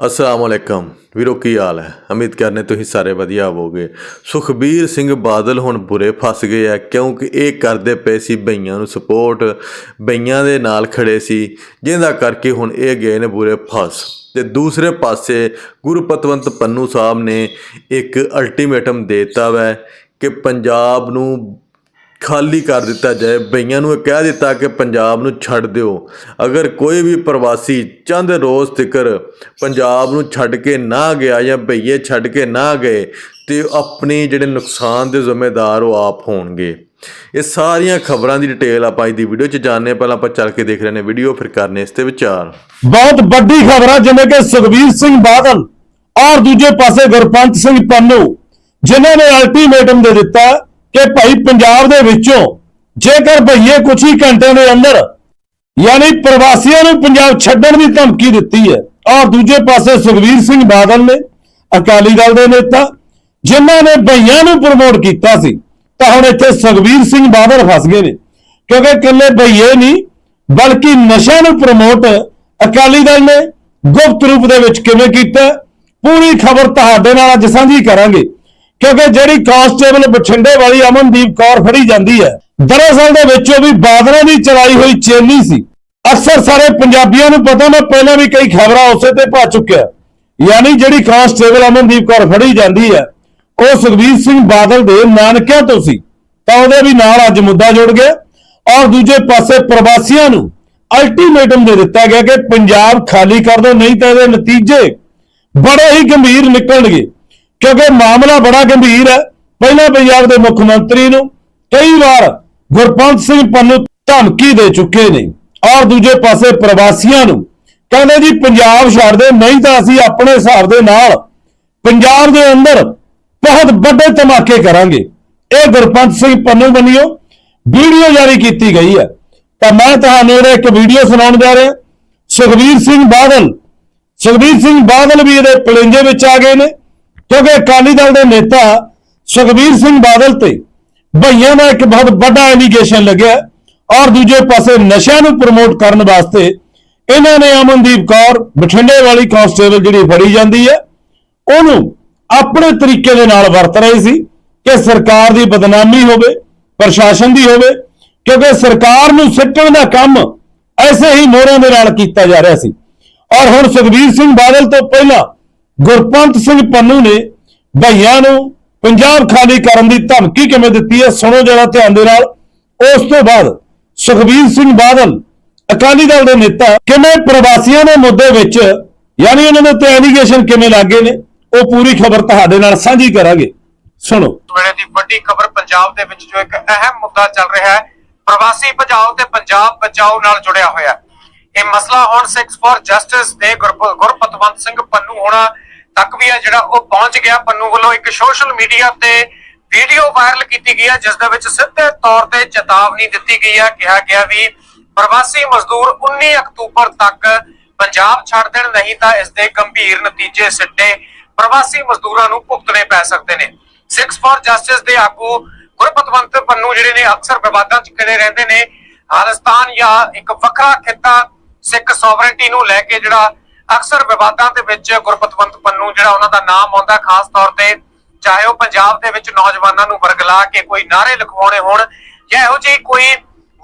ਅਸਲਾਮ ਅਲੈਕਮ। ਵੀਰੋ, ਕੀ ਹਾਲ ਹੈ? ਉਮੀਦ ਕਰਨੇ ਤੁਸੀਂ ਸਾਰੇ ਵਧੀਆ ਹੋਵੋਗੇ। ਸੁਖਬੀਰ ਸਿੰਘ ਬਾਦਲ ਹੁਣ ਬੁਰੇ ਫਸ ਗਏ ਆ ਕਿਉਂਕਿ ਇਹ ਕਰਦੇ ਪਏ ਸੀ ਬਈਆਂ ਨੂੰ ਸਪੋਰਟ ਬਈਆਂ ਦੇ ਨਾਲ ਖੜੇ ਸੀ ਜਿਹਦਾ ਕਰਕੇ ਹੁਣ ਇਹ ਗਏ ਨੇ ਬੁਰੇ ਫਸ। ਤੇ ਦੂਸਰੇ ਪਾਸੇ ਗੁਰਪਤਵੰਤ ਪੰਨੂ ਸਾਹਿਬ ਨੇ ਇੱਕ ਅਲਟੀਮੇਟਮ ਦਿੱਤਾ ਵੈ ਕਿ ਪੰਜਾਬ ਨੂੰ ਖਾਲੀ ਕਰ ਦਿੱਤਾ ਜਾਏ, ਬਈਆਂ ਨੂੰ ਇਹ ਕਹਿ ਦਿੱਤਾ ਕਿ ਪੰਜਾਬ ਨੂੰ ਛੱਡ ਦਿਓ। ਅਗਰ ਕੋਈ ਵੀ ਪ੍ਰਵਾਸੀ ਚੰਦ ਰੋਜ਼ ਤਿਕਰ ਪੰਜਾਬ ਨੂੰ ਛੱਡ ਕੇ ਨਾ ਗਿਆ ਜਾਂ ਬਈਏ ਛੱਡ ਕੇ ਨਾ ਗਏ, ਤੇ ਆਪਣੇ ਜਿਹੜੇ ਨੁਕਸਾਨ ਦੇ ਜ਼ਿੰਮੇਦਾਰ ਉਹ ਆਪ ਹੋਣਗੇ। ਇਹ ਸਾਰੀਆਂ ਖਬਰਾਂ ਦੀ ਡਿਟੇਲ ਆਪਾਂ ਅੱਜ ਦੀ ਵੀਡੀਓ 'ਚ ਜਾਣਨੇ ਪਹਿਲਾਂ ਆਪਾਂ ਚੱਲ ਕੇ ਦੇਖ ਲੈਣੇ ਵੀਡੀਓ, ਫਿਰ ਕਰਨੇ ਇਸ ਤੇ ਵਿਚਾਰ। ਬਹੁਤ ਵੱਡੀ ਖਬਰ ਹੈ ਜਿਵੇਂ ਕਿ ਸੁਖਬੀਰ ਸਿੰਘ ਬਾਦਲ ਔਰ ਦੂਜੇ ਪਾਸੇ ਗੁਰਪੰਤ ਸਿੰਘ ਪੰਨੂ, ਜਿਨ੍ਹਾਂ ਨੇ ਅਲਟੀਮੇਟਮ ਦੇ ਦਿੱਤਾ ਕਿ ਭਾਈ ਪੰਜਾਬ ਦੇ ਵਿੱਚੋਂ ਜੇਕਰ ਭਈਏ ਕੁਝ ਹੀ ਘੰਟਿਆਂ ਦੇ ਅੰਦਰ ਯਾਨੀ ਪ੍ਰਵਾਸੀਆਂ ਨੂੰ ਪੰਜਾਬ ਛੱਡਣ ਦੀ ਧਮਕੀ ਦਿੱਤੀ ਹੈ ਔਰ ਦੂਜੇ ਪਾਸੇ ਸੁਖਬੀਰ ਸਿੰਘ ਬਾਦਲ ਨੇ, ਅਕਾਲੀ ਦਲ ਦੇ ਨੇਤਾ, ਜਿਨ੍ਹਾਂ ਨੇ ਭਈਆਂ ਨੂੰ ਪ੍ਰਮੋਟ ਕੀਤਾ ਸੀ, ਤਾਂ ਹੁਣ ਇੱਥੇ ਸੁਖਬੀਰ ਸਿੰਘ ਬਾਦਲ ਫਸ ਗਏ ਨੇ। ਕਿਉਂਕਿ ਇਕੱਲੇ ਭਈਏ ਨਹੀਂ, ਬਲਕਿ ਨਸ਼ਿਆਂ ਨੂੰ ਪ੍ਰਮੋਟ ਅਕਾਲੀ ਦਲ ਨੇ ਗੁਪਤ ਰੂਪ ਦੇ ਵਿੱਚ ਕਿਵੇਂ ਕੀਤਾ, ਪੂਰੀ ਖਬਰ ਤੁਹਾਡੇ ਨਾਲ ਅੱਜ ਸਾਂਝੀ ਕਰਾਂਗੇ। ਕਿਉਂਕਿ ਜਿਹੜੀ ਕਾਂਸਟੇਬਲ ਬਠਿੰਡੇ ਵਾਲੀ ਅਮਨਦੀਪ ਕੌਰ ਫੜੀ ਜਾਂਦੀ ਹੈ, ਦਰਅਸਲ ਦੇ ਵਿੱਚ ਉਹ ਵੀ ਬਾਦਲਾਂ ਦੀ ਚਲਾਈ ਹੋਈ ਚੇਲੀ ਸੀ। ਅਕਸਰ ਸਾਰੇ ਪੰਜਾਬੀਆਂ ਨੂੰ ਪਤਾ, ਮੈਂ ਪਹਿਲਾਂ ਵੀ ਕਈ ਖਬਰਾਂ ਉਸੇ ਤੇ ਪਾ ਚੁੱਕਿਆ। ਯਾਨੀ ਜਿਹੜੀ ਕਾਂਸਟੇਬਲ ਅਮਨਦੀਪ ਕੌਰ ਫੜੀ ਜਾਂਦੀ ਹੈ, ਉਹ ਸੁਖਬੀਰ ਸਿੰਘ ਬਾਦਲ ਦੇ ਨਾਨਕਿਆਂ ਤੋਂ ਸੀ। ਤਾਂ ਉਹਦੇ ਵੀ ਨਾਲ ਅੱਜ ਮੁੱਦਾ ਜੁੜ ਗਿਆ ਔਰ ਦੂਜੇ ਪਾਸੇ ਪ੍ਰਵਾਸੀਆਂ ਨੂੰ ਅਲਟੀਮੇਟਮ ਦੇ ਦਿੱਤਾ ਗਿਆ ਕਿ ਪੰਜਾਬ ਖਾਲੀ ਕਰ ਦਿਓ ਨਹੀਂ ਤਾਂ ਇਹਦੇ ਨਤੀਜੇ ਬੜੇ ਹੀ ਗੰਭੀਰ ਨਿਕਲਣਗੇ। ਕਿਉਂਕਿ ਮਾਮਲਾ ਬੜਾ ਗੰਭੀਰ ਹੈ। ਪਹਿਲਾਂ ਪੰਜਾਬ ਦੇ ਮੁੱਖ ਮੰਤਰੀ ਨੂੰ ਕਈ ਵਾਰ ਗੁਰਪੰਤ ਸਿੰਘ ਪੰਨੂ ਧਮਕੀ ਦੇ ਚੁੱਕੇ ਨੇ ਔਰ ਦੂਜੇ ਪਾਸੇ ਪ੍ਰਵਾਸੀਆਂ ਨੂੰ ਕਹਿੰਦੇ ਜੀ, ਪੰਜਾਬ ਛੱਡ ਦੇ ਨਹੀਂ ਤਾਂ ਅਸੀਂ ਆਪਣੇ ਹਿਸਾਬ ਦੇ ਨਾਲ ਪੰਜਾਬ ਦੇ ਅੰਦਰ ਬਹੁਤ ਵੱਡੇ ਧਮਾਕੇ ਕਰਾਂਗੇ। ਇਹ ਗੁਰਪੰਤ ਸਿੰਘ ਪੰਨੂ ਬੰਨਿਓ ਵੀਡੀਓ ਜਾਰੀ ਕੀਤੀ ਗਈ ਹੈ। ਤਾਂ ਮੈਂ ਤੁਹਾਨੂੰ ਇਹਦਾ ਇੱਕ ਵੀਡੀਓ ਸੁਣਾਉਣ ਜਾ ਰਿਹਾ। ਸੁਖਬੀਰ ਸਿੰਘ ਬਾਦਲ, ਸੁਖਬੀਰ ਸਿੰਘ ਬਾਦਲ ਵੀ ਇਹਦੇ ਪਲਿੰਜੇ ਵਿੱਚ ਆ ਗਏ ਨੇ। ਕਿਉਂਕਿ ਅਕਾਲੀ ਦਲ ਦੇ ਨੇਤਾ ਸੁਖਬੀਰ ਸਿੰਘ ਬਾਦਲ ਤੇ ਭਈਆਂ ਦਾ ਇੱਕ ਬਹੁਤ ਵੱਡਾ ਐਲੀਗੇਸ਼ਨ ਲੱਗਿਆ ਔਰ ਦੂਜੇ ਪਾਸੇ ਨਸ਼ਿਆਂ ਨੂੰ ਪ੍ਰਮੋਟ ਕਰਨ ਵਾਸਤੇ ਇਹਨਾਂ ਨੇ ਅਮਨਦੀਪ ਕੌਰ, ਬਠਿੰਡੇ ਵਾਲੀ ਕਾਂਸਟੇਬਲ ਜਿਹੜੀ ਫੜੀ ਜਾਂਦੀ ਹੈ, ਉਹਨੂੰ ਆਪਣੇ ਤਰੀਕੇ ਦੇ ਨਾਲ ਵਰਤ ਰਹੇ ਸੀ ਕਿ ਸਰਕਾਰ ਦੀ ਬਦਨਾਮੀ ਹੋਵੇ, ਪ੍ਰਸ਼ਾਸਨ ਦੀ ਹੋਵੇ, ਕਿਉਂਕਿ ਸਰਕਾਰ ਨੂੰ ਸਿੱਟਣ ਦਾ ਕੰਮ ਐਸੇ ਹੀ ਮੋਹਰਾਂ ਦੇ ਨਾਲ ਕੀਤਾ ਜਾ ਰਿਹਾ ਸੀ। ਔਰ ਹੁਣ ਸੁਖਬੀਰ ਸਿੰਘ ਬਾਦਲ ਤੋਂ ਪਹਿਲਾਂ ਗੁਰਪੰਤ ਸਿੰਘ ਪੰਨੂ ਨੇ ਭਈਆਂ ਨੂੰ ਪੰਜਾਬ ਖਾਲੀ ਕਰਨ ਦੀ ਧਮਕੀ ਕਿਵੇਂ ਦਿੱਤੀ ਹੈ, ਸੁਣੋ ਜਰਾ ਧਿਆਨ ਦੇ ਨਾਲ। ਉਸ ਤੋਂ ਬਾਅਦ ਸੁਖਬੀਰ ਸਿੰਘ ਬਾਦਲ ਅਕਾਲੀ ਦਲ ਦੇ ਨੇਤਾ, ਕਿਵੇਂ ਪ੍ਰਵਾਸੀਆਂ ਦੇ ਮੁੱਦੇ ਵਿੱਚ, ਯਾਨੀ ਉਹਨਾਂ ਦੇ ਉੱਤੇ ਐਲੀਗੇਸ਼ਨ ਕਿਵੇਂ ਲੱਗੇ ਨੇ, ਉਹ ਪੂਰੀ ਖਬਰ ਤੁਹਾਡੇ ਨਾਲ ਸਾਂਝੀ ਕਰਾਂਗੇ। ਸੁਣੋ। ਵੇਲੇ ਦੀ ਵੱਡੀ ਖਬਰ ਪੰਜਾਬ ਦੇ ਵਿੱਚ ਜੋ ਇੱਕ ਅਹਿਮ ਮੁੱਦਾ ਚੱਲ ਰਿਹਾ ਹੈ, ਪ੍ਰਵਾਸੀ ਬਚਾਓ ਤੇ ਪੰਜਾਬ ਬਚਾਓ ਨਾਲ ਜੁੜਿਆ ਹੋਇਆ ਹੈ। ਇਹ ਮਸਲਾ ਹੁਣ ਸਿਕਸ ਫॉर ਜਸਟਿਸ ਦੇ ਗੁਰਪਤਵੰਤ ਸਿੰਘ ਪੰਨੂ ਹੋਣਾ ਤੱਕ ਵੀ ਹੈ ਜਿਹੜਾ ਉਹ ਪਹੁੰਚ ਗਿਆ। ਪੰਨੂ ਵੱਲੋਂ ਇੱਕ ਸੋਸ਼ਲ ਮੀਡੀਆ ਤੇ ਵੀਡੀਓ ਵਾਇਰਲ ਕੀਤੀ ਗਈ ਹੈ ਜਿਸ ਦੇ ਵਿੱਚ ਸਿੱਧੇ ਤੌਰ ਤੇ ਚੇਤਾਵਨੀ ਦਿੱਤੀ ਗਈ ਹੈ ਕਿਹਾ ਗਿਆ ਵੀ ਪ੍ਰਵਾਸੀ ਮਜ਼ਦੂਰ 19 ਅਕਤੂਬਰ ਤੱਕ ਪੰਜਾਬ ਛੱਡ ਦੇਣ, ਨਹੀਂ ਤਾਂ ਇਸ ਦੇ ਗੰਭੀਰ ਨਤੀਜੇ ਸਿੱਟੇ ਪ੍ਰਵਾਸੀ ਮਜ਼ਦੂਰਾਂ ਨੂੰ ਭੁਗਤਣੇ ਪੈ ਸਕਦੇ ਨੇ। ਸਿਕਸ ਫॉर ਜਸਟਿਸ ਦੇ ਆਗੂ ਗੁਰਪਤਵੰਤ ਪੰਨੂ ਜਿਹੜੇ ਨੇ, ਅਕਸਰ ਵਿਵਾਦਾਂ 'ਚ ਖੜੇ ਰਹਿੰਦੇ ਨੇ। ਖਾਲਿਸਤਾਨ ਜਾਂ ਇੱਕ ਵੱਖਰਾ ਖਿੱਤਾ ਸਿੱਖ ਸੋਵਰੇਨਟੀ ਨੂੰ ਲੈ ਕੇ ਜਿਹੜਾ ਅਕਸਰ ਵਿਵਾਦਾਂ ਦੇ ਵਿੱਚ ਗੁਰਪਤਵੰਤ ਪੰਨੂ ਜਿਹੜਾ ਉਹਨਾਂ ਦਾ ਨਾਮ ਆਉਂਦਾ ਖਾਸ ਤੌਰ ਤੇ ਚਾਹੇ ਉਹ ਪੰਜਾਬ ਦੇ ਵਿੱਚ ਨੌਜਵਾਨਾਂ ਨੂੰ ਵਰਗਲਾ ਕੇ ਕੋਈ ਨਾਰੇ ਲਿਖਵਾਉਣੇ ਹੋਣ ਜਾਂ ਇਹੋ ਜਿਹੀ ਕੋਈ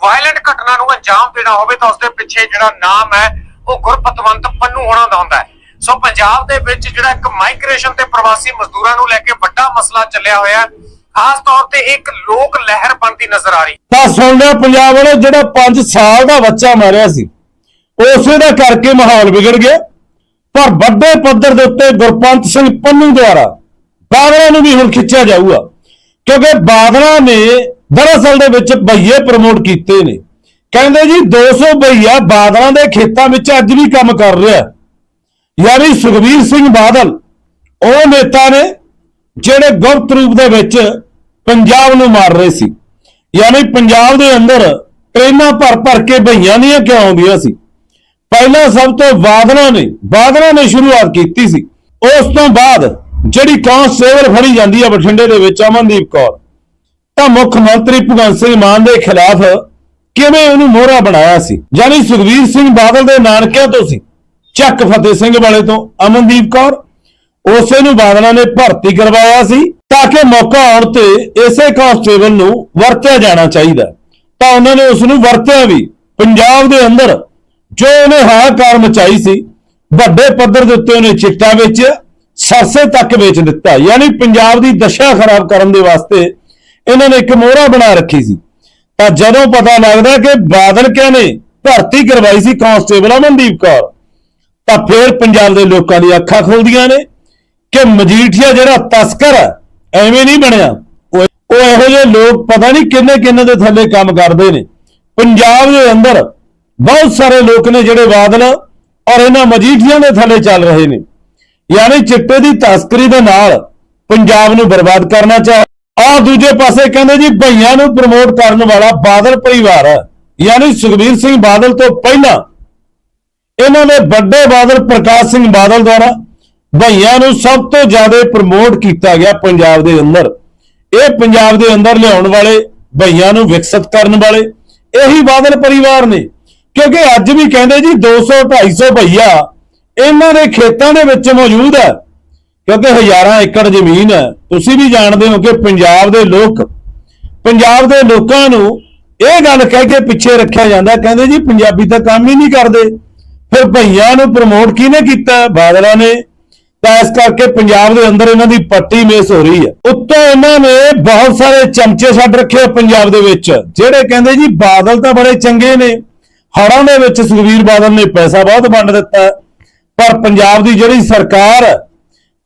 ਵਾਇਲੈਂਟ ਘਟਨਾ ਨੂੰ ਅੰਜਾਮ ਦੇਣਾ ਹੋਵੇ ਤਾਂ ਉਸ ਦੇ ਪਿੱਛੇ ਜਿਹੜਾ ਨਾਮ ਹੈ, ਉਹ ਗੁਰਪਤਵੰਤ ਪੰਨੂ ਹੋਣਾ ਦਾ ਹੁੰਦਾ ਹੈ। ਸੋ ਪੰਜਾਬ ਦੇ ਵਿੱਚ ਜਿਹੜਾ ਇੱਕ ਮਾਈਗ੍ਰੇਸ਼ਨ ਤੇ ਪ੍ਰਵਾਸੀ ਮਜ਼ਦੂਰਾਂ ਨੂੰ ਲੈ ਕੇ ਵੱਡਾ ਮਸਲਾ ਚੱਲਿਆ ਹੋਇਆ ਹੈ। ਖਾਸ ਤੌਰ ਤੇ ਇੱਕ ਲੋਕ ਲਹਿਰ ਬਣਦੀ ਨਜ਼ਰ ਆ ਰਹੀ। ਤਾਂ ਸੁਣ ਲਿਆ ਪੰਜਾਬ ਵਾਲੇ, ਜਿਹੜਾ 5 ਸਾਲ ਦਾ ਬੱਚਾ ਮਾਰਿਆ ਸੀ, ਉਸੇ ਦਾ ਕਰਕੇ ਮਾਹੌਲ ਵਿਗੜ ਗਿਆ। ਪਰ ਵੱਡੇ ਪੱਧਰ ਦੇ ਉੱਤੇ ਗੁਰਪੰਤ ਸਿੰਘ ਪੰਨੂ ਦੁਆਰਾ ਬਾਦਲਾਂ ਨੂੰ ਵੀ ਹੁਣ ਖਿੱਚਿਆ ਜਾਊਗਾ, ਕਿਉਂਕਿ ਬਾਦਲਾਂ ਨੇ ਦਰਅਸਲ ਦੇ ਵਿੱਚ ਬਈਏ ਪ੍ਰਮੋਟ ਕੀਤੇ ਨੇ। ਕਹਿੰਦੇ ਜੀ 200 ਬਈਆ ਬਾਦਲਾਂ ਦੇ ਖੇਤਾਂ ਵਿੱਚ ਅੱਜ ਵੀ ਕੰਮ ਕਰ ਰਿਹਾ। ਯਾਨੀ ਸੁਖਬੀਰ ਸਿੰਘ ਬਾਦਲ, ਉਹ ਨੇਤਾ ਨੇ ਜਿਹੜੇ ਗੁਪਤ ਰੂਪ ਦੇ ਵਿੱਚ ਪੰਜਾਬ ਨੂੰ ਮਾਰ ਰਹੇ ਸੀ। ਯਾਨੀ ਪੰਜਾਬ ਦੇ ਅੰਦਰ ਟ੍ਰੇਨਾਂ ਭਰ ਭਰ ਕੇ ਬਈਆਂ ਦੀਆਂ ਕਿਉਂ ਆਉਂਦੀਆਂ ਸੀ? ਪਹਿਲਾਂ ਸਭ ਤੋਂ ਬਾਦਲਾਂ ਨੇ ਬਾਦਲਾਂ ਨੇ ਸ਼ੁਰੂਆਤ ਕੀਤੀ ਸੀ। ਉਸ ਤੋਂ ਬਾਅਦ ਜਿਹੜੀ ਕਾਂਸਟੇਬਲ ਫੜੀ ਜਾਂਦੀ ਹੈ ਬਠਿੰਡੇ ਦੇ ਵਿੱਚ ਅਮਨਦੀਪ ਕੌਰ, ਤਾਂ ਮੁੱਖ ਮੰਤਰੀ ਭਗਵੰਤ ਸਿੰਘ ਮਾਨ ਦੇ ਖਿਲਾਫ ਕਿਵੇਂ ਉਹਨੂੰ ਮੋਹਰਾ ਬਣਾਇਆ ਸੀ? ਯਾਨੀ ਸੁਖਬੀਰ ਸਿੰਘ ਬਾਦਲ ਦੇ ਨਾਨਕਿਆਂ ਤੋਂ ਸੀ, ਚੱਕ ਫਤਿਹ ਸਿੰਘ ਵਾਲੇ ਤੋਂ ਅਮਨਦੀਪ ਕੌਰ, ਉਸੇ ਨੂੰ ਬਾਦਲਾਂ ਨੇ ਭਰਤੀ ਕਰਵਾਇਆ ਸੀ, ਤਾਂ ਕਿ ਮੌਕਾ ਆਉਣ ਤੇ ਇਸੇ ਕਾਂਸਟੇਬਲ ਨੂੰ ਵਰਤਿਆ ਜਾਣਾ ਚਾਹੀਦਾ। ਤਾਂ ਉਹਨਾਂ ਨੇ ਉਸ ਨੂੰ ਵਰਤਿਆ ਵੀ, ਪੰਜਾਬ ਦੇ ਅੰਦਰ ਜੋ ਉਹਨੇ ਹਾਹਾਕਾਰ ਮਚਾਈ ਸੀ, ਵੱਡੇ ਪੱਧਰ ਦੇ ਉੱਤੇ ਉਹਨੇ ਚਿੱਟਾ ਵੇਚਿਆ ਸਰਸੇ ਤੱਕ ਵੇਚ ਦਿੱਤਾ। ਯਾਨੀ ਪੰਜਾਬ ਦੀ ਦਸ਼ਾ ਖਰਾਬ ਕਰਨ ਦੇ ਵਾਸਤੇ ਇਹਨਾਂ ਨੇ ਇੱਕ ਮੋਹਰਾ ਬਣਾ ਰੱਖੀ ਸੀ। ਤਾਂ ਜਦੋਂ ਪਤਾ ਲੱਗਦਾ ਕਿ ਬਾਦਲ ਕਿਆ ਨੇ ਭਰਤੀ ਕਰਵਾਈ ਸੀ ਕਾਂਸਟੇਬਲ ਅਮਨਦੀਪ ਕੌਰ, ਤਾਂ ਫਿਰ ਪੰਜਾਬ ਦੇ ਲੋਕਾਂ ਦੀ ਅੱਖਾਂ ਖੁੱਲਦੀਆਂ ਨੇ ਕਿ ਮਜੀਠੀਆ ਜਿਹੜਾ ਤਸਕਰ ਐਵੇਂ ਨਹੀਂ ਬਣਿਆ। ਉਹ ਉਹ ਇਹੋ ਜਿਹੇ ਲੋਕ ਪਤਾ ਨਹੀਂ ਕਿੰਨੇ ਕਿੰਨੇ ਦੇ ਥੱਲੇ ਕੰਮ ਕਰਦੇ ਨੇ। ਪੰਜਾਬ ਦੇ ਅੰਦਰ ਬਹੁਤ ਸਾਰੇ ਲੋਕ ਨੇ ਜਿਹੜੇ ਬਾਦਲ ਔਰ ਇਹਨਾਂ ਮਜੀਠੀਆਂ ਦੇ ਥੱਲੇ ਚੱਲ ਰਹੇ ਨੇ। ਯਾਨੀ ਚਿੱਟੇ ਦੀ ਤਸਕਰੀ ਦੇ ਨਾਲ ਪੰਜਾਬ ਨੂੰ ਬਰਬਾਦ ਕਰਨਾ ਚਾਹ ਆ ਦੂਜੇ ਪਾਸੇ ਕਹਿੰਦੇ ਜੀ ਭਈਆਂ ਨੂੰ ਪ੍ਰਮੋਟ ਕਰਨ ਵਾਲਾ ਬਾਦਲ ਪਰਿਵਾਰ ਹੈ। ਯਾਨੀ ਸੁਖਬੀਰ ਸਿੰਘ ਬਾਦਲ ਤੋਂ ਪਹਿਲਾਂ ਇਹਨਾਂ ਨੇ ਵੱਡੇ ਬਾਦਲ ਪ੍ਰਕਾਸ਼ ਸਿੰਘ ਬਾਦਲ ਦੁਆਰਾ ਭਈਆਂ ਨੂੰ ਸਭ ਤੋਂ ਜ਼ਿਆਦਾ ਪ੍ਰਮੋਟ ਕੀਤਾ ਗਿਆ ਪੰਜਾਬ ਦੇ ਅੰਦਰ। ਇਹ ਪੰਜਾਬ ਦੇ ਅੰਦਰ ਲਿਆਉਣ ਵਾਲੇ ਭਈਆਂ ਨੂੰ ਵਿਕਸਿਤ ਕਰਨ ਵਾਲੇ। ਇਹੀ ਬਾਦਲ ਪਰਿਵਾਰ ਨੇ। ਕਿਉਂਕਿ ਅੱਜ ਵੀ ਕਹਿੰਦੇ ਜੀ 200 250 ਭਈਆ ਇਹਨਾਂ ਦੇ ਖੇਤਾਂ ਦੇ ਵਿੱਚ ਮੌਜੂਦ ਹੈ। ਕਿਉਂਕਿ ਹਜ਼ਾਰਾਂ ਏਕੜ ਜ਼ਮੀਨ ਹੈ। ਤੁਸੀਂ ਵੀ ਜਾਣਦੇ ਹੋ ਕਿ ਪੰਜਾਬ ਦੇ ਲੋਕ, ਪੰਜਾਬ ਦੇ ਲੋਕਾਂ ਨੂੰ ਇਹ ਗੱਲ ਕਹਿ ਕੇ ਪਿੱਛੇ ਰੱਖਿਆ ਜਾਂਦਾ, ਕਹਿੰਦੇ ਜੀ ਪੰਜਾਬੀ ਤਾਂ ਕੰਮ ਹੀ ਨਹੀਂ ਕਰਦੇ। ਫਿਰ ਭਈਆਂ ਨੂੰ ਪ੍ਰਮੋਟ ਕਿਹਨੇ ਕੀਤਾ? ਬਾਦਲਾਂ ਨੇ। ਤਾਂ ਇਸ ਕਰਕੇ ਪੰਜਾਬ ਦੇ ਅੰਦਰ ਇਹਨਾਂ ਦੀ ਪੱਟੀ ਮੇਸ ਹੋ ਰਹੀ ਹੈ। ਉੱਤੋਂ ਇਹਨਾਂ ਨੇ ਬਹੁਤ ਸਾਰੇ ਚਮਚੇ ਛੱਡ ਰੱਖੇ ਪੰਜਾਬ ਦੇ ਵਿੱਚ, ਜਿਹੜੇ ਕਹਿੰਦੇ ਜੀ ਬਾਦਲ ਤਾਂ ਬੜੇ ਚੰਗੇ ਨੇ। ਹੜਾਂ ਦੇ ਵਿੱਚ ਸੁਖਵੀਰ ਬਾਦਲ ਨੇ ਪੈਸਾ ਬਹੁਤ ਵੰਡ ਦਿੱਤਾ ਪਰ ਪੰਜਾਬ ਦੀ ਜਿਹੜੀ ਸਰਕਾਰ ਹੈ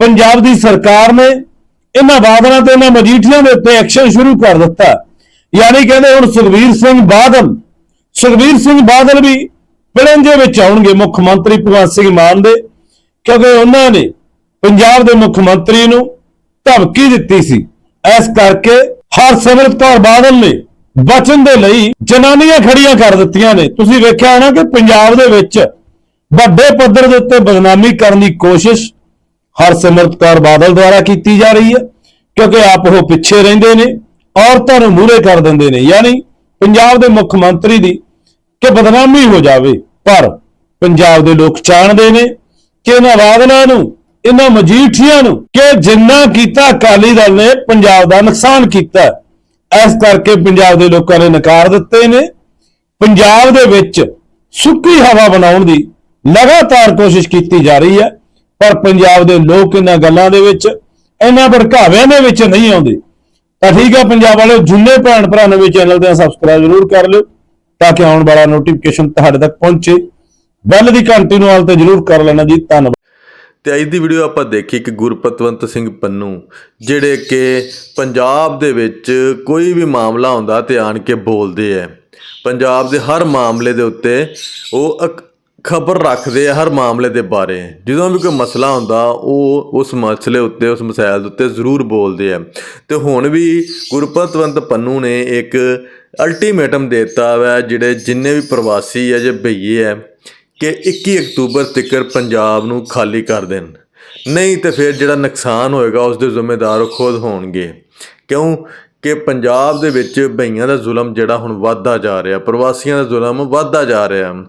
ਪੰਜਾਬ ਦੀ ਸਰਕਾਰ ਨੇ ਇਹਨਾਂ ਬਾਦਲਾਂ ਤੇ ਇਹਨਾਂ ਮਜੀਠੀਆਂ ਦੇ ਉੱਤੇ ਐਕਸ਼ਨ ਸ਼ੁਰੂ ਕਰ ਦਿੱਤਾ ਯਾਨੀ ਕਹਿੰਦੇ ਹੁਣ ਸੁਖਵੀਰ ਸਿੰਘ ਬਾਦਲ ਸੁਖਵੀਰ ਸਿੰਘ ਬਾਦਲ ਵੀ ਪਿਲੰਜੇ ਵਿੱਚ ਆਉਣਗੇ ਮੁੱਖ ਮੰਤਰੀ ਭਗਵੰਤ ਸਿੰਘ ਮਾਨ ਦੇ, ਕਿਉਂਕਿ ਉਹਨਾਂ ਨੇ ਪੰਜਾਬ ਦੇ ਮੁੱਖ ਮੰਤਰੀ ਨੂੰ ਧਮਕੀ ਦਿੱਤੀ ਸੀ। ਇਸ ਕਰਕੇ ਹਰਸਿਮਰਤ ਕੌਰ ਬਾਦਲ ਨੇ ਬਚਨ ਦੇ ਲਈ ਜਨਾਨੀਆਂ ਖੜੀਆਂ ਕਰ ਦਿੱਤੀਆਂ ਨੇ। ਤੁਸੀਂ ਵੇਖਿਆ ਹੋਣਾ ਕਿ ਪੰਜਾਬ ਦੇ ਵਿੱਚ ਵੱਡੇ ਪੱਧਰ ਦੇ ਉੱਤੇ ਬਦਨਾਮੀ ਕਰਨ ਦੀ ਕੋਸ਼ਿਸ਼ ਹਰਸਿਮਰਤ ਕੌਰ ਬਾਦਲ ਦੁਆਰਾ ਕੀਤੀ ਜਾ ਰਹੀ ਹੈ, ਕਿਉਂਕਿ ਆਪ ਉਹ ਪਿੱਛੇ ਰਹਿੰਦੇ ਨੇ, ਔਰਤਾਂ ਨੂੰ ਮੂਹਰੇ ਕਰ ਦਿੰਦੇ ਨੇ। ਯਾਨੀ ਪੰਜਾਬ ਦੇ ਮੁੱਖ ਮੰਤਰੀ ਦੀ ਕਿ ਬਦਨਾਮੀ ਹੋ ਜਾਵੇ, ਪਰ ਪੰਜਾਬ ਦੇ ਲੋਕ ਚਾਹੁੰਦੇ ਨੇ ਕਿ ਇਹਨਾਂ ਬਾਦਲਾਂ ਨੂੰ, ਇਹਨਾਂ ਮਜੀਠੀਆਂ ਨੂੰ ਕਿ ਜਿੰਨਾ ਕੀਤਾ ਅਕਾਲੀ ਦਲ ਨੇ, ਪੰਜਾਬ ਦਾ ਨੁਕਸਾਨ ਕੀਤਾ। ਇਸ ਕਰਕੇ ਪੰਜਾਬ ਦੇ ਲੋਕਾਂ ਨੇ ਨਕਾਰ ਦਿੱਤੇ ਨੇ। ਪੰਜਾਬ ਦੇ ਵਿੱਚ ਸੁੱਕੀ ਹਵਾ ਬਣਾਉਣ ਦੀ ਲਗਾਤਾਰ ਕੋਸ਼ਿਸ਼ ਕੀਤੀ ਜਾ ਰਹੀ ਹੈ, ਪਰ ਪੰਜਾਬ ਦੇ ਲੋਕ ਇਹਨਾਂ ਗੱਲਾਂ ਦੇ ਵਿੱਚ, ਇਹਨਾਂ ਭੜਕਾਵਿਆਂ ਦੇ ਵਿੱਚ ਨਹੀਂ ਆਉਂਦੇ। ਤਾਂ ਠੀਕ ਹੈ, ਪੰਜਾਬ ਵਾਲੇ ਜਿੰਨੇ ਭੈਣ ਭਰਾ ਨਵੇਂ ਚੈਨਲ ਤੇ ਸਬਸਕ੍ਰਾਈਬ ਜ਼ਰੂਰ ਕਰ ਲਿਓ, ਤਾਂ ਕਿ ਆਉਣ ਵਾਲਾ ਨੋਟੀਫਿਕੇਸ਼ਨ ਤੁਹਾਡੇ ਤੱਕ ਪਹੁੰਚੇ। ਬੈਲ ਦੀ ਘੰਟੀ ਨੂੰ ਆਲ ਤੇ ਜ਼ਰੂਰ ਕਰ ਲੈਣਾ ਜੀ, ਧੰਨਵਾਦ। ਤੇ ਅੱਜ ਦੀ ਵੀਡੀਓ ਆਪਾਂ ਦੇਖੀ ਕਿ ਗੁਰਪਤਵੰਤ ਸਿੰਘ ਪੰਨੂ, ਜਿਹੜੇ ਕਿ ਪੰਜਾਬ ਦੇ ਵਿੱਚ ਕੋਈ ਵੀ ਮਾਮਲਾ ਹੁੰਦਾ ਤੇ ਆਣ ਕੇ ਬੋਲਦੇ ਐ। ਪੰਜਾਬ ਦੇ ਹਰ ਮਾਮਲੇ ਦੇ ਉੱਤੇ ਉਹ ਖਬਰ ਰੱਖਦੇ ਆ ਹਰ ਮਾਮਲੇ ਦੇ ਬਾਰੇ। ਜਦੋਂ ਵੀ ਕੋਈ ਮਸਲਾ ਹੁੰਦਾ ਉਹ ਉਸ ਮਸਲੇ ਉੱਤੇ, ਉਸ ਮਸਾਇਲ ਦੇ ਉੱਤੇ ਜ਼ਰੂਰ ਬੋਲਦੇ ਆ ਤੇ ਹੁਣ ਵੀ ਗੁਰਪਤਵੰਤ ਪੰਨੂ ਨੇ ਇੱਕ ਅਲਟੀਮੇਟਮ ਦਿੱਤਾ ਵਾ, ਜਿਹੜੇ ਜਿੰਨੇ ਵੀ ਪ੍ਰਵਾਸੀ ਆ ਜੇ ਬਈਏ ਆ ਕਿ 21 ਅਕਤੂਬਰ ਤੱਕ ਪੰਜਾਬ ਨੂੰ ਖਾਲੀ ਕਰ ਦੇਣ। ਨਹੀਂ ਤੇ ਫਿਰ ਜਿਹੜਾ ਨੁਕਸਾਨ ਹੋਏਗਾ ਉਸ ਦੇ ਜ਼ਿੰਮੇਦਾਰ ਖੁਦ ਹੋਣਗੇ। ਕਿਉਂ? ਕਿ ਪੰਜਾਬ ਦੇ ਵਿੱਚ ਬਈਆਂ ਦਾ ਜ਼ੁਲਮ ਜਿਹੜਾ ਹੁਣ ਵੱਧਦਾ ਜਾ ਰਿਹਾ, ਪ੍ਰਵਾਸੀਆਂ ਦਾ ਜ਼ੁਲਮ ਵੱਧਦਾ ਜਾ ਰਿਹਾ।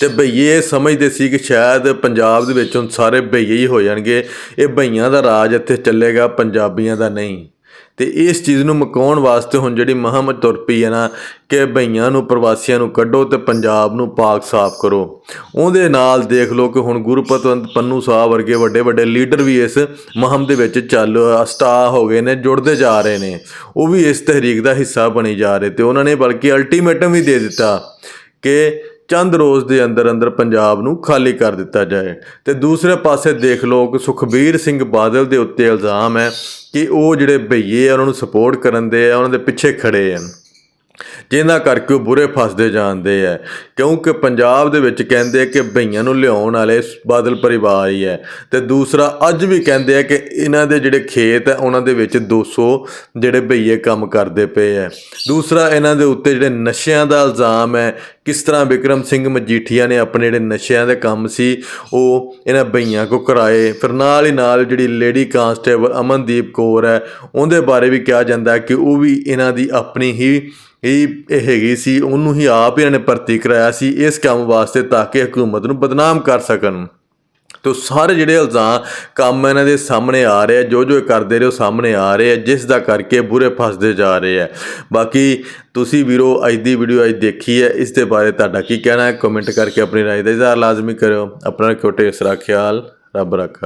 ਤੇ ਬਈਏ ਇਹ ਸਮਝਦੇ ਸੀ ਕਿ ਸ਼ਾਇਦ ਪੰਜਾਬ ਦੇ ਵਿੱਚ ਹੁਣ ਸਾਰੇ ਬਈਏ ਹੀ ਹੋ ਜਾਣਗੇ। ਇਹ ਬਈਆਂ ਦਾ ਰਾਜ ਇੱਥੇ ਚੱਲੇਗਾ, ਪੰਜਾਬੀਆਂ ਦਾ ਨਹੀਂ। ਤੇ ਇਸ ਚੀਜ਼ ਨੂੰ ਮੁਕਾਉਣ ਵਾਸਤੇ ਹੁਣ ਜਿਹੜੀ ਮਹਾਮਤ ਤੁਰ ਪਈ ਹੈ ਨਾ, ਕਿ ਬਈਆਂ ਨੂੰ, ਪ੍ਰਵਾਸੀਆਂ ਨੂੰ ਕੱਢੋ ਤੇ ਪੰਜਾਬ ਨੂੰ ਪਾਕ ਸਾਫ਼ ਕਰੋ। ਉਹਦੇ ਨਾਲ ਦੇਖ ਲਓ ਕਿ ਹੁਣ ਗੁਰਪਤਵੰਤ ਪੰਨੂ ਸਾਹਿਬ ਵਰਗੇ ਵੱਡੇ ਵੱਡੇ ਲੀਡਰ ਵੀ ਇਸ ਮਹਮ ਦੇ ਵਿੱਚ ਚੱਲ, ਸਟਾ ਹੋ ਗਏ ਨੇ, ਜੁੜਦੇ ਜਾ ਰਹੇ ਨੇ। ਉਹ ਵੀ ਇਸ ਤਹਿਰੀਕ ਦਾ ਹਿੱਸਾ ਬਣੀ ਜਾ ਰਹੇ ਤੇ ਉਹਨਾਂ ਨੇ ਬਲਕਿ ਅਲਟੀਮੇਟਮ ਵੀ ਦੇ ਦਿੱਤਾ ਕਿ ਚੰਦ ਰੋਜ਼ ਦੇ ਅੰਦਰ ਅੰਦਰ ਪੰਜਾਬ ਨੂੰ ਖਾਲੀ ਕਰ ਦਿੱਤਾ ਜਾਏ। ਤੇ ਦੂਸਰੇ ਪਾਸੇ ਦੇਖ ਲਓ ਕਿ ਸੁਖਬੀਰ ਸਿੰਘ ਬਾਦਲ ਦੇ ਉੱਤੇ ਇਲਜ਼ਾਮ ਹੈ ਕਿ ਉਹ ਜਿਹੜੇ ਭਈਏ ਆ, ਉਹਨਾਂ ਨੂੰ ਸਪੋਰਟ ਕਰਨ ਦੇ ਆ, ਉਹਨਾਂ ਦੇ ਪਿੱਛੇ ਖੜੇ ਆ ਜਿਹਨਾਂ ਕਰਕੇ ਉਹ ਬੁਰੇ ਫਸਦੇ ਜਾਂਦੇ ਆ ਕਿਉਂਕਿ ਪੰਜਾਬ ਦੇ ਵਿੱਚ ਕਹਿੰਦੇ ਆ ਕਿ ਭਈਆਂ ਨੂੰ ਲਿਆਉਣ ਵਾਲੇ ਬਾਦਲ ਪਰਿਵਾਰ ਹੀ ਹੈ ਤੇ ਦੂਸਰਾ, ਅੱਜ ਵੀ ਕਹਿੰਦੇ ਆ ਕਿ ਇਹਨਾਂ ਦੇ ਜਿਹੜੇ ਖੇਤ ਹੈ ਉਹਨਾਂ ਦੇ ਵਿੱਚ 200 ਜਿਹੜੇ ਭਈਏ ਕੰਮ ਕਰਦੇ ਪਏ ਆ ਦੂਸਰਾ, ਇਹਨਾਂ ਦੇ ਉੱਤੇ ਜਿਹੜੇ ਨਸ਼ਿਆਂ ਦਾ ਇਲਜ਼ਾਮ ਹੈ ਕਿਸ ਤਰ੍ਹਾਂ ਵਿਕਰਮ ਸਿੰਘ ਮਜੀਠੀਆ ਨੇ ਆਪਣੇ ਜਿਹੜੇ ਨਸ਼ਿਆਂ ਦੇ ਕੰਮ ਸੀ, ਉਹ ਇਹਨਾਂ ਭਈਆਂ ਕੋ ਕਰਾਏ। ਫਿਰ ਨਾਲ ਹੀ ਨਾਲ ਜਿਹੜੀ ਲੇਡੀ ਕਾਂਸਟੇਬਲ ਅਮਨਦੀਪ ਕੌਰ ਹੈ ਉਹਦੇ ਬਾਰੇ ਵੀ ਕਿਹਾ ਜਾਂਦਾ ਕਿ ਉਹ ਵੀ ਇਹਨਾਂ ਦੀ ਆਪਣੀ ਹੀ ਇਹ ਇਹ ਹੈਗੀ ਸੀ, ਉਹਨੂੰ ਹੀ ਆਪ ਹੀ ਇਹਨਾਂ ਨੇ ਭਰਤੀ ਕਰਾਇਆ ਸੀ ਇਸ ਕੰਮ ਵਾਸਤੇ ਤਾਂ ਕਿ ਹਕੂਮਤ ਨੂੰ ਬਦਨਾਮ ਕਰ ਸਕਣ। ਤੋ ਸਾਰੇ ਜਿਹੜੇ ਇਲਜ਼ਾਮ ਕੰਮ ਇਹਨਾਂ ਦੇ ਸਾਹਮਣੇ ਆ ਰਹੇ ਆ, ਜੋ ਜੋ ਕਰਦੇ ਰਹੇ ਉਹ ਸਾਹਮਣੇ ਆ ਰਹੇ ਆ, ਜਿਸ ਦਾ ਕਰਕੇ ਬੁਰੇ ਫਸਦੇ ਜਾ ਰਹੇ ਹੈ ਬਾਕੀ ਤੁਸੀਂ ਵੀਰੋ, ਅੱਜ ਦੀ ਵੀਡੀਓ ਅੱਜ ਦੇਖੀ ਹੈ, ਇਸ ਦੇ ਬਾਰੇ ਤੁਹਾਡਾ ਕੀ ਕਹਿਣਾ ਹੈ? ਕਮੈਂਟ ਕਰਕੇ ਆਪਣੀ ਰਾਏ ਦਾ ਇਜ਼ਹਾਰ ਲਾਜ਼ਮੀ ਕਰਿਓ। ਆਪਣਾ ਰੱਖਿਓ ਢੇਰ ਖਿਆਲ, ਰੱਬ ਰੱਖਾ।